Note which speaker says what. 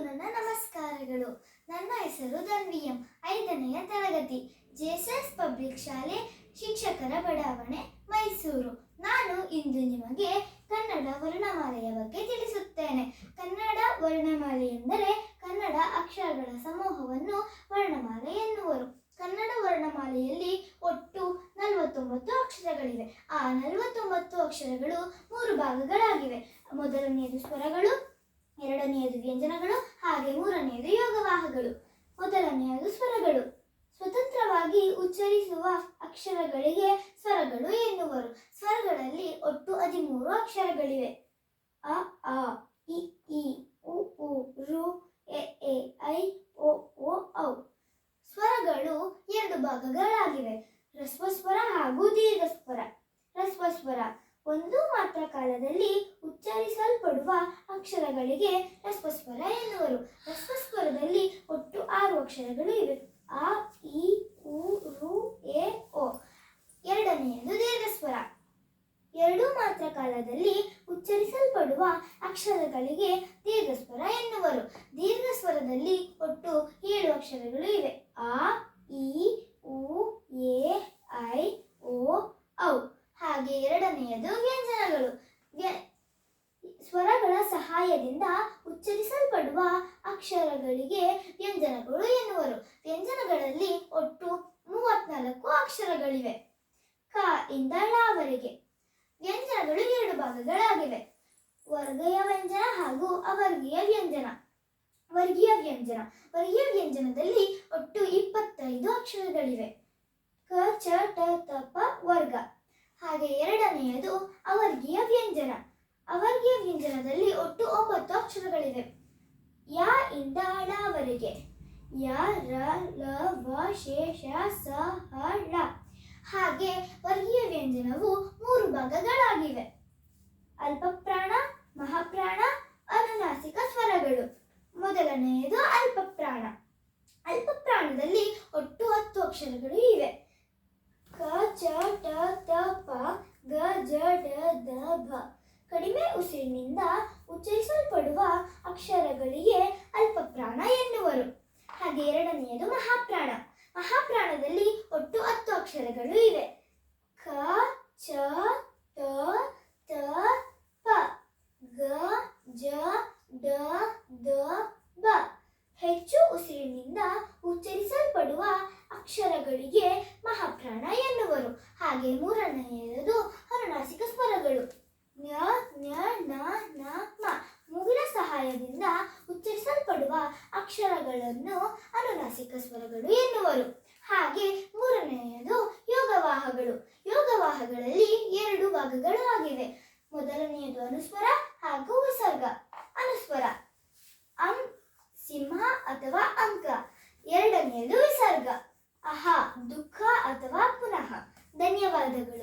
Speaker 1: ನಮಸ್ಕಾರಗಳು. ನನ್ನ ಹೆಸರು ಧನ್ವಿಯಂ. ಐದನೆಯ ತರಗತಿ. ಜೆಎಸ್ಎಸ್ ಪಬ್ಲಿಕ್ ಶಾಲೆ, ಶಿಕ್ಷಕರ ಬಡಾವಣೆ, ಮೈಸೂರು. ನಾನು ಇಂದು ನಿಮಗೆ ಕನ್ನಡ ವರ್ಣಮಾಲೆಯ ಬಗ್ಗೆ ತಿಳಿಸುತ್ತೇನೆ. ಕನ್ನಡ ವರ್ಣಮಾಲೆ ಎಂದರೆ ಕನ್ನಡ ಅಕ್ಷರಗಳ ಸಮೂಹವನ್ನು ವರ್ಣಮಾಲೆ ಎನ್ನುವರು. ಕನ್ನಡ ವರ್ಣಮಾಲೆಯಲ್ಲಿ ಒಟ್ಟು ನಲವತ್ತೊಂಬತ್ತು ಅಕ್ಷರಗಳಿವೆ. ಆ ನಲವತ್ತೊಂಬತ್ತು ಅಕ್ಷರಗಳು ಮೂರು ಭಾಗಗಳಾಗಿವೆ. ಮೊದಲನೆಯದು ಸ್ವರಗಳು ಎರಡನೆಯದು ವ್ಯಂಜನಗಳು ಹಾಗೆ ಮೂರನೆಯದು ಯೋಗವಾಹಗಳು. ಮೊದಲನೆಯದು ಸ್ವರಗಳು. ಸ್ವತಂತ್ರವಾಗಿ ಉಚ್ಚರಿಸುವ ಅಕ್ಷರಗಳಿಗೆ ಸ್ವರಗಳು ಎನ್ನುವರು. ಸ್ವರಗಳಲ್ಲಿ ಒಟ್ಟು ಹದಿಮೂರು ಅಕ್ಷರಗಳಿವೆ. ಅ, ಆ, ಇ ಇ ಉ ಉ, ರು, ಎ ಎ, ಐ ಓ ಓ ಔ. ಸ್ವರಗಳು ಎರಡು ಭಾಗಗಳಾಗಿವೆ. ಹ್ರಸ್ವಸ್ವರ ಹಾಗೂ ದೀರ್ಘಸ್ವರ. ಹ್ರಸ್ವಸ್ವರ ಒಂದು ಮಾತ್ರ ಕಾಲದಲ್ಲಿ ಉಚ್ಚರಿಸಲ್ಪಡುವ ಅಕ್ಷರಗಳಿಗೆ ರಸ್ಪಸ್ವರ ಎನ್ನುವರು. ರಸ್ಪಸ್ವರದಲ್ಲಿ ಒಟ್ಟು ಆರು ಅಕ್ಷರಗಳು ಇವೆ. ಆ, ಇ, ಉ, ರು, ಎ, ಓ. ಎರಡನೆಯದು ದೀರ್ಘಸ್ವರ. ಎರಡು ಮಾತ್ರ ಕಾಲದಲ್ಲಿ ಉಚ್ಚರಿಸಲ್ಪಡುವ ಅಕ್ಷರಗಳಿಗೆ ದೀರ್ಘಸ್ವರ ಎನ್ನುವರು. ದೀರ್ಘಸ್ವರದಲ್ಲಿ ಒಟ್ಟು ಏಳು ಅಕ್ಷರಗಳು ಇವೆ. ಆ, ಇ, ಉ, ಎ, ಐ, ಓ, ಔ. ಹಾಗೆ ಎರಡನೆಯದು ವ್ಯಂಜನಗಳು. ವ್ಯ- ಸ್ವರಗಳ ಸಹಾಯದಿಂದ ಉಚ್ಚರಿಸಲ್ಪಡುವ ಅಕ್ಷರಗಳಿಗೆ ವ್ಯಂಜನಗಳು ಎನ್ನುವರು. ವ್ಯಂಜನಗಳಲ್ಲಿ ಒಟ್ಟು ಮೂವತ್ನಾಲ್ಕು ಅಕ್ಷರಗಳಿವೆ. ಕ ಇಂದ ಳವರೆಗೆ ವ್ಯಂಜನಗಳು ಎರಡು ಭಾಗಗಳಾಗಿವೆ. ವರ್ಗೀಯ ವ್ಯಂಜನ ಹಾಗೂ ಅವರ್ಗೀಯ ವ್ಯಂಜನ. ವರ್ಗೀಯ ವ್ಯಂಜನ. ವರ್ಗೀಯ ವ್ಯಂಜನದಲ್ಲಿ ಒಟ್ಟು ಇಪ್ಪತ್ತೈದು ಅಕ್ಷರಗಳಿವೆ. ಕ, ಚ, ಟ, ತ, ಪ, ವರ್ಗ. ಹಾಗೆ ಎರಡನೆಯದು ವ್ಯಂಜನದಲ್ಲಿ ಒಟ್ಟು ಒಂಬತ್ತು ಅಕ್ಷರಗಳಿವೆ. ಯ, ಇಂದ ಳವರೆಗೆ ಯ, ರ, ಲ, ವ ಶೇಷ ಸ, ಹ, ಳ. ಹಾಗೆ ವರ್ಗೀಯ ವ್ಯಂಜನವು ಮೂರು ಭಾಗಗಳಾಗಿವೆ. ಅಲ್ಪಪ್ರಾಣ, ಮಹಾಪ್ರಾಣ ಅನುನಾಸಿಕ ಸ್ವರಗಳು ಮೊದಲನೆಯದು ಅಲ್ಪಪ್ರಾಣ ಅಲ್ಪಪ್ರಾಣದಲ್ಲಿ ಒಟ್ಟು ಹತ್ತು ಅಕ್ಷರಗಳು ಇವೆ ಕ ಚ ಟ ತ ಪ ಗ ಜ ಡ ದ ಭ ಕಡಿಮೆ ಉಸಿರಿನಿಂದ ಉಚ್ಚರಿಸಲ್ಪಡುವ ಅಕ್ಷರಗಳಿಗೆ ಅಲ್ಪಪ್ರಾಣ ಎನ್ನುವರು. ಹಾಗೆ ಎರಡನೆಯದು ಮಹಾಪ್ರಾಣ. ಮಹಾಪ್ರಾಣದಲ್ಲಿ ಒಟ್ಟು ಹತ್ತು ಅಕ್ಷರಗಳು ಇವೆ. ಕ, ಚ ಟ ತ, ಪ. ಗ, ಜ, ಡ, ದ, ಬ. ಹೆಚ್ಚು ಉಸಿರಿನಿಂದ ಉಚ್ಚರಿಸಲ್ಪಡುವ ಅಕ್ಷರಗಳಿಗೆ ಮಹಾಪ್ರಾಣ ಎನ್ನುವರು. ಹಾಗೆ ಮೂರನೆಯದು ಸಹಾಯದಿಂದ ಉಚ್ಚರಿಸಲ್ಪಡುವ ಅಕ್ಷರಗಳನ್ನು ಅನುನಾಸಿಕ ಸ್ವರಗಳು ಎನ್ನುವರು. ಹಾಗೆ ಮೂರನೆಯದು ಯೋಗವಾಹಗಳು. ಯೋಗವಾಹಗಳಲ್ಲಿ ಎರಡು ಭಾಗಗಳು ಆಗಿವೆ. ಮೊದಲನೆಯದು ಅನುಸ್ವರ ಹಾಗೂ ವಿಸರ್ಗ ಅನುಸ್ವರ, ಅಂ, ಸಿಂಹ ಅಥವಾ ಅಂಕ. ಎರಡನೆಯದು ವಿಸರ್ಗ. ಅಹ, ದುಃಖ ಅಥವಾ ಪುನಃ. ಧನ್ಯವಾದಗಳು.